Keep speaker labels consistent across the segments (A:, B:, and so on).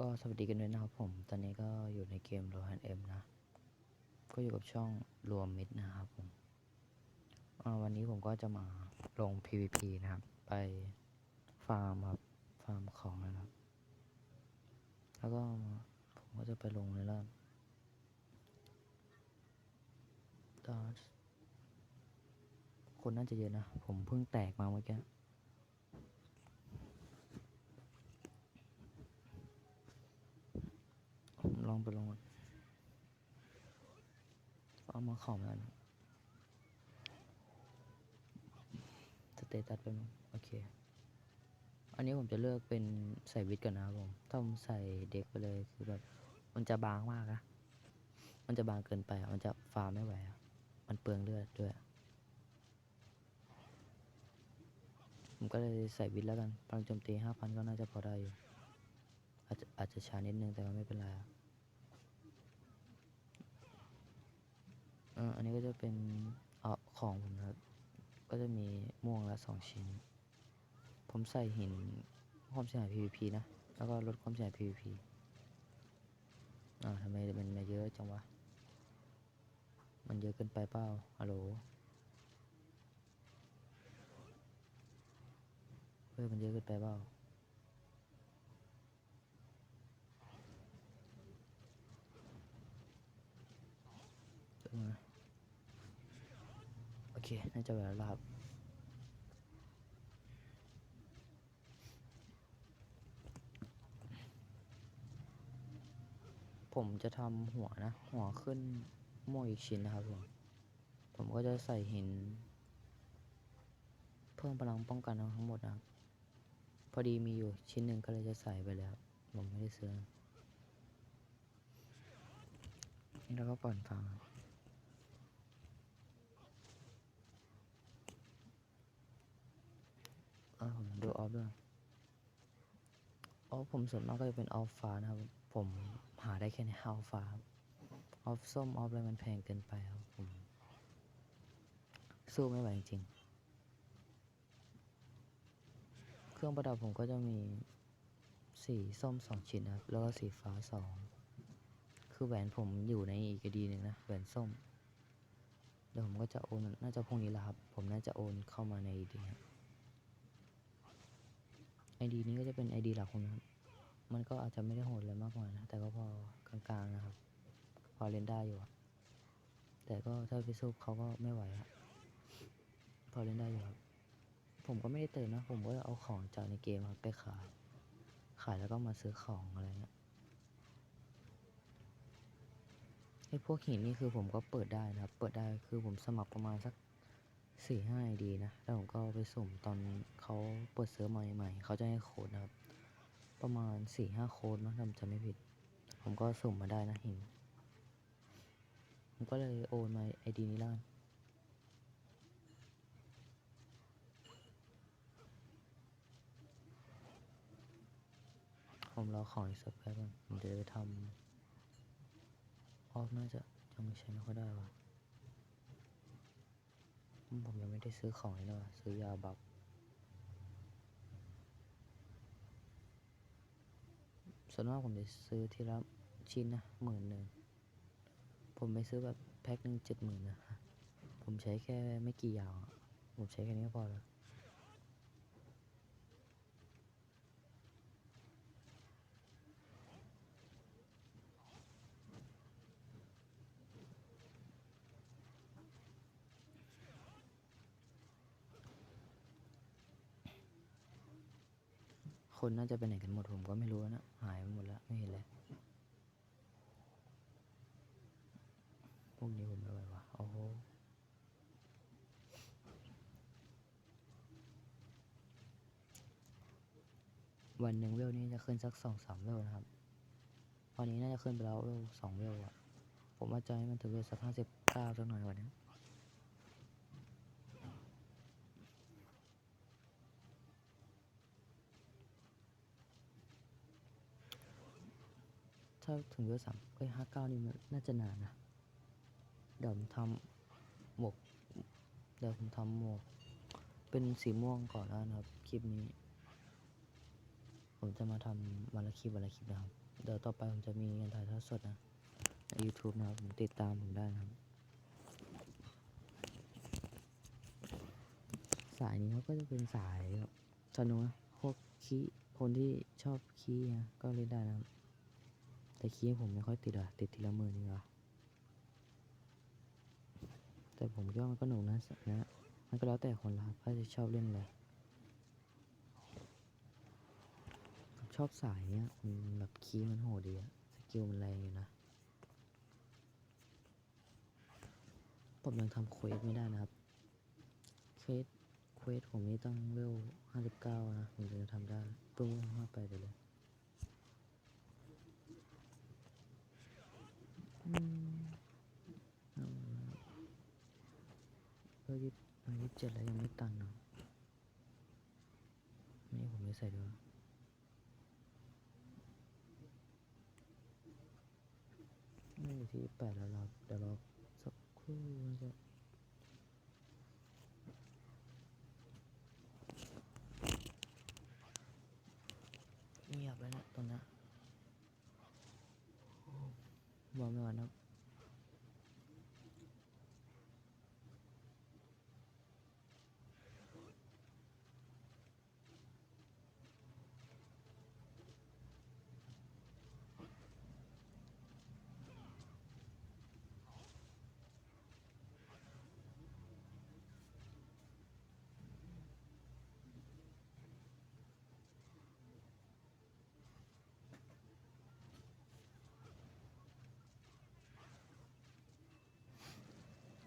A: ก็สวัสดีกันด้วยนะครับผม ตอนนี้ก็อยู่ในเกม r o h a n M นะ ก็อยู่กับช่องรวมมิตรนะครับผมอ่าวันนี้ผมก็จะมาลง PVP นะครับ ไปฟาร์มครับ ฟาร์มของนะครับ แล้วก็ผมก็จะไปลงในรอบตอนคนน่าจะเยอะนะ ผมเพิ่งแตกมาเมื่อกี้ ผมล องไปลงก่อนเอามาของแล้วนะสเตตัสไปมั้งโอเค อันนี้ผมจะเลือกเป็นใส่วิทย์ก่อนนะครับผม ถ้าผมใส่เด็กไปเลยคือแบบมันจะบางมากนะ มันจะบางเกินไปอะมันจะฟาร์มไม่ไหวอะมันเปลืองเลือดด้วย ผมก็เลยใส่วิทย์แล้วกันพลังโจมตีห้าพันก็น่าจะพอได้อยู่ อาจจะอาจจะช้านิดนึงแต่ว่าไม่เป็นไรครับ เออันนี้ก็จะเป็นเออของผมนะครับ ก็จะมีม่วงละสองชิ้น ผมใส่หินความเสียหาย PVP นะ แล้วก็ลดความเสียหาย PVP อ่าทำไมมันมาเยอะจังวะ มันเยอะเกินไปเปล่าฮัลโหลเฮ้ยมันเยอะเกินไปเปล่าเดี๋ยวนะโอ เค น่าจะแบบแล้วครับผมจะทำหัวนะ หัวขึ้นม่อีกชิ้นนะครับผม ผมก็จะใส่หิน เพิ่มพลังป้องกันทั้งหมดนะพอดีมีอยู่ชิ้นหนึ่งก็เลยจะใส่ไปแล้ว ผมไม่ได้ซื้อนะนี่เราก็ปล่อนฟังครับ เออผม ดูออฟด้วยออฟผมส่วนมากก็จะเป็นออฟฟ้านะครับ ผมหาได้แค่ในออฟฟ้าออฟส้มออฟอะไรมันแพงเกินไปครับผมสู้ไม่ไหวจริง เครื่องประดับผมก็จะมีสีส้มสองชิ้นนะครับ แล้วก็สีฟ้าสอง คือแหวนผมอยู่ในอีกดีหนึ่งนะ แหวนส้ม เดี๋ยวผมก็จะโอน น่าจะพรุ่งนี้แหละครับ ผมน่าจะโอนเข้ามาในดีครับ ไอดีนี้ก็จะเป็นไอดีหลักผมนะครับ มันก็อาจจะไม่ได้โหดอะไรมากมายนะ แต่ก็พอกลางๆนะครับ พอเล่นได้อยู่ แต่ก็ถ้าไปสู้เขาก็ไม่ไหวอะพอเล่นได้อยู่ครับ ผมก็ไม่ได้เติมนะ ผมก็เอาของจากในเกมครับไปขาย ขายแล้วก็มาซื้อของอะไรเงี้ยไอพวกหินนี่คือผมก็เปิดได้นะครับ เปิดได้คือผมสมัครประมาณสัก สี่ห้าดีนะ แล้วผมก็ไปสุ่มตอนเขาเปิดเซิร์ฟใหม่ๆเขาจะให้โค้ดนะครับ ประมาณสี่ห้าโค้ดมั้งถ้าจำไม่ผิด ผมก็สุ่มมาได้นะหินผมก็เลยโอนมาไอดีนี้แล้วกันผมรอของอีกสักแป๊บนึงผมจะไปทำออฟน่าจะยังใช้ไม่ค่อยได้ว่ะ ผมยังไม่ได้ซื้อของเลยนะว่ะซื้อยาบับส่วนมากผมจะซื้อทีละชิ้นนะหมื่นหนึ่งผมไปซื้อแบบแพ็คหนึ่งเจ็ดหมื่นนะ ผมใช้แค่ไม่กี่อย่าง ผมใช้แค่นี้ก็พอแล้ว คนน่าจะไปไหนกันหมดผมก็ไม่รู้นะ หายไปหมดแล้ว ไม่เห็นเลยพวกนี้ผมไม่ไหววะโอ้โหวันหนึ่งเวลนี้จะขึ้นสักสองสามเวลนะครับวันนี้น่าจะขึ้นไปแล้วเวลสองเวลอะผมว่าจะให้มันถึงเวลสักห้าสิบเก้าสักหน่อยวันนี้ ถ้าถึงเวลสามเอ้ยห้าเก้านี่มันน่าจะนานนะ เดี๋ยวผมทำหมวก เดี๋ยวผมทำหมวก เป็นสีม่วงก่อนแล้วนะครับ คลิปนี้ ผมจะมาทำวันละคลิปวันละคลิปนะครับ เดี๋ยวต่อไปผมจะมีการถ่ายทอดสดนะใน YouTube นะครับ ผมติดตามผมได้นะครับ สายนี้เขาก็จะเป็นสายแบบสนุกนพวกคีคนที่ชอบคีนะก็เล่นได้นะครับ แต่คีผมไม่ค่อยติดอะติดทีละหมื่นนี่วะแต่ผมคิดว่ามันก็หนุกนะนะมันก็แล้วแต่คนละครับว่าจะชอบเล่นอะไรผมชอบสายเนี้ยมันแบบคีย์มันโหดดีอะสกิลมันแรงอยู่นะผมยังทำเควสไม่ได้นะครับ เควส เควสผมนี่ต้องเวลห้าสิบเก้านะผมจะทำได้เพิ่งห้าไปเลย อืมเออยี่สิบเออยี่สิบเจ็ดแล้วยังไม่ตันเนาะนี่ผมไม่ใส่ด้วยนี่อยู่ที่แปดแล้วเราเดี๋ยวเราสักครู่นะจ๊ะเงียบแล้วนะตอนนี้ บอกไม่ไหวนครับ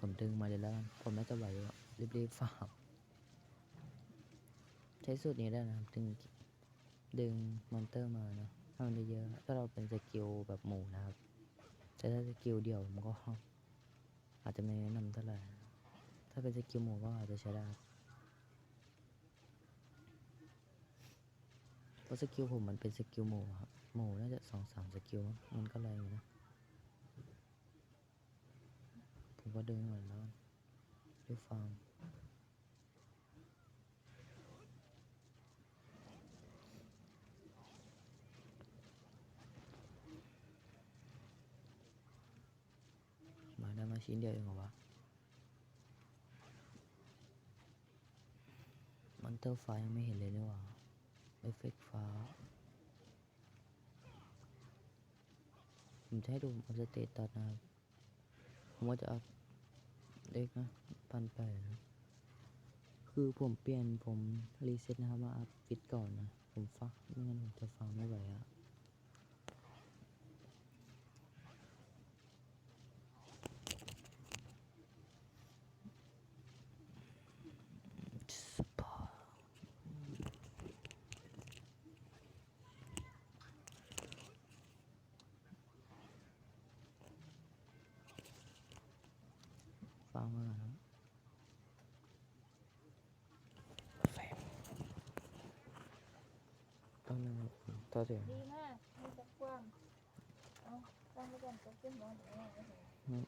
A: ผมดึงมาเลยแล้วกันผมน่าจะไหวอยู่อะรีบๆฝากใช้สูตรนี้ได้นะดึงดึงมอนเตอร์มาเนะให้มันเยอะๆถ้าเราเป็นสกิลแบบหมู่นะครับแต่ถ้าสกิลเดี่ยวผมก็ อาจจะไม่แนะนำเท่าไหร่ถ้าเป็นสกิลหมู่ก็อาจจะใช้ได้เพราะสกิลผมมันเป็นสกิลหมู่ครับหมู่น่าจะสองสามสกิลมั้งมันก็แรงอยู่นะ ผมก็ดึงเหมือนแล้วด้วยฟาร์มมาได้มาชิ้นเดียวเองเหรอวะมอนเตอร์ฟ้ายังไม่เห็นเลยนี่หว่าเอฟเฟกฟ้าผมจะให้ดูอัปเดตตัดนะครับผมว่าจะอัพ เล็กนะพันแปดนะคือผมเปลี่ยนผมรีเซ็ตนะครับมาอัพฟิตก่อนนะ ผมฟักไม่งั้นผมจะฟังไม่ไหวอะ ฟังมาก่อนนะตอนนึงครับต่อเสียง
B: ดีมากมีแต่กว้างเอาตั้งไว้ก่อนก็ขึ้นมองเดี๋ยวเอาไว้เถอะ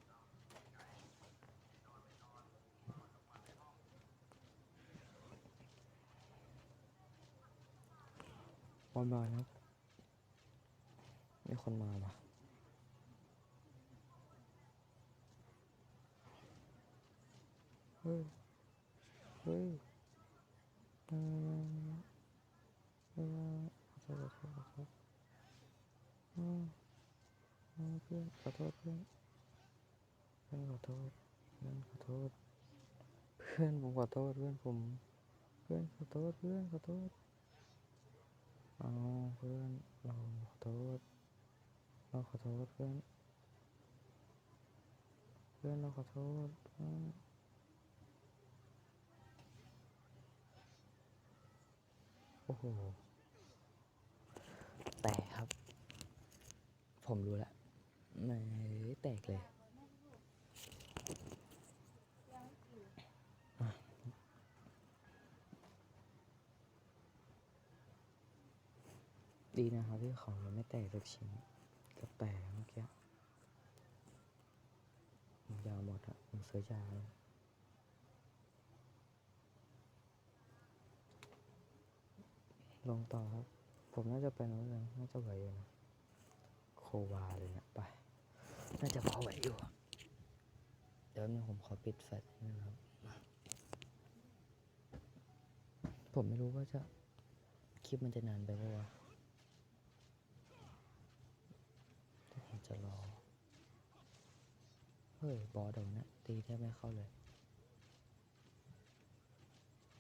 A: บอลบอลครับมีคนมาปะ ฮ้ยเฮ้ยเออเออขอโทษขอโทษขอโทษเออเออเพื่อนขอโทษเพื่อนเพื่อนขอโทษเพื่อนขอโทษเพื่อนผมขอโทษเพื่อนผมเพื่อนขอโทษเพื่อนขอโทษเอาเพื่อนเราขอโทษเราขอโทษเพื่อนเพื่อนเราขอโทษเพื่อน อ้โห แตกครับ ผมรู้แล้วไม่แตกเลยดีนะครับที่ของมันไม่แตกสักชิ้นก็แตกเมื่อกี้ยาวหมดอะผมซื้อยาว ลงต่อครับ ผมน่าจะเป็นแล้วนะน่าจะไหวอยู่นะ โควาเลยเนี่ยไป น่าจะพอไหวอยู่ เดี๋ยวนี้ผมขอปิดแฟลชนะครับ ผมไม่รู้ว่าจะ คลิปมันจะนานไปปะวะถ้าผมจะรอ เฮ้ย บอสเดี๋ยวนะ ตีแทบไม่เข้าเลย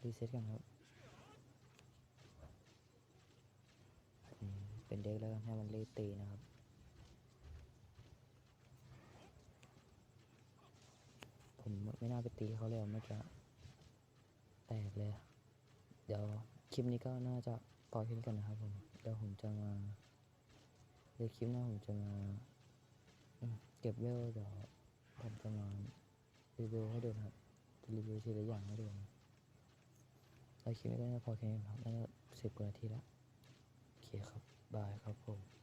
A: รีเซ็ตกันครับอืม เป็นเด็กแล้วให้มันรีบตีนะครับผมไม่น่าไปตีเขาเลยเมื่อกี้แตกเลย เดี๋ยวคลิปนี้ก็น่าจะพอแค่นี้กันนะครับผม เดี๋ยวผมจะมาเดี๋ยวคลิปหน้าผมจะมาเก็บเวลเดี๋ยวผมจะมารีวิวให้ดูนะครับจะรีวิวทีละอย่างให้ดูนะแล้วคลิปนี้ก็น่าจะพอแค่นี้ครับน่าจะสิบกว่านาทีแล้วโอเคครับ ได้ครับผม